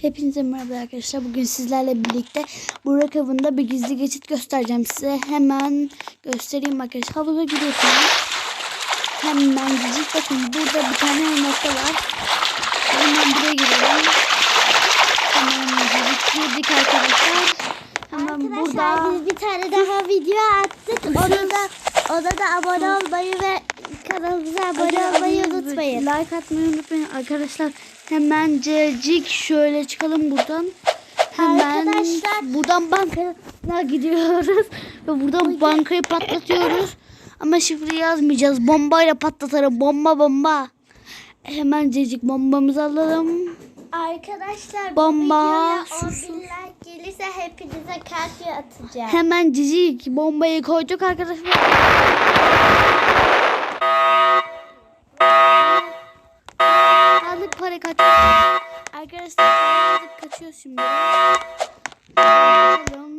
Hepinize merhaba arkadaşlar. Bugün sizlerle birlikte Burak Avı'nda bir gizli geçit göstereceğim size. Hemen göstereyim arkadaşlar. Havuza giriyorsunuz. Hemen cicik bakın burada bir tane nokta var. Hemen buraya girelim. Hemen cicik girdik arkadaşlar. Hemen burada Arkadaşlar biz bir tane daha video attık. Ona da, ona da abone olmayı ve kanalımıza abone olmayı unutmayın. Like atmayı unutmayın arkadaşlar. Hemen cicik şöyle çıkalım buradan. Hemen Arkadaşlar- buradan bankaya gidiyoruz ve buradan bankayı patlatıyoruz. Ama şifre yazmayacağız. Bombayla patlatalım. Bomba bomba. Hemen cicik bombamızı alalım. Arkadaşlar Bomba. bu videoya 10 bin like gelirse hepinize kalp atacağım. Hemen cicik bombayı koyduk arkadaşlar. Kaç. Arkadaşlar aldık kaçıyor şimdi. Bakalım.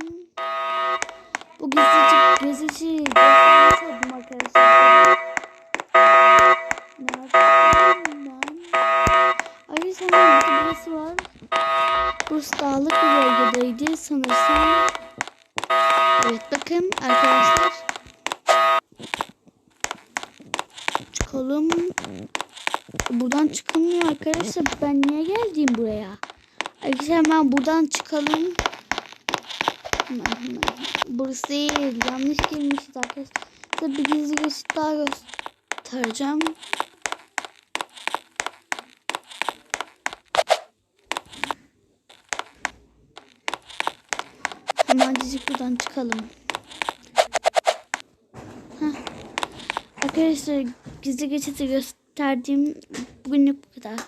Bu gezici gezici göstermiş oldum arkadaşlar. Nereden ben? Ay sanırım burası var. Burası dağlık bir bölgedeydi sanırsam. Evet bakın arkadaşlar. Çıkalım. Buradan çıkılmıyor arkadaşlar. Ben niye geldim buraya? Arkadaşlar hemen buradan çıkalım. Burası değil. Yanlış girmişiz arkadaşlar. Bir gizli geçit daha göstereceğim. Hemen cicik buradan çıkalım. Heh. Arkadaşlar gizli geçiti gösterdiğim bugünlük bu kadar.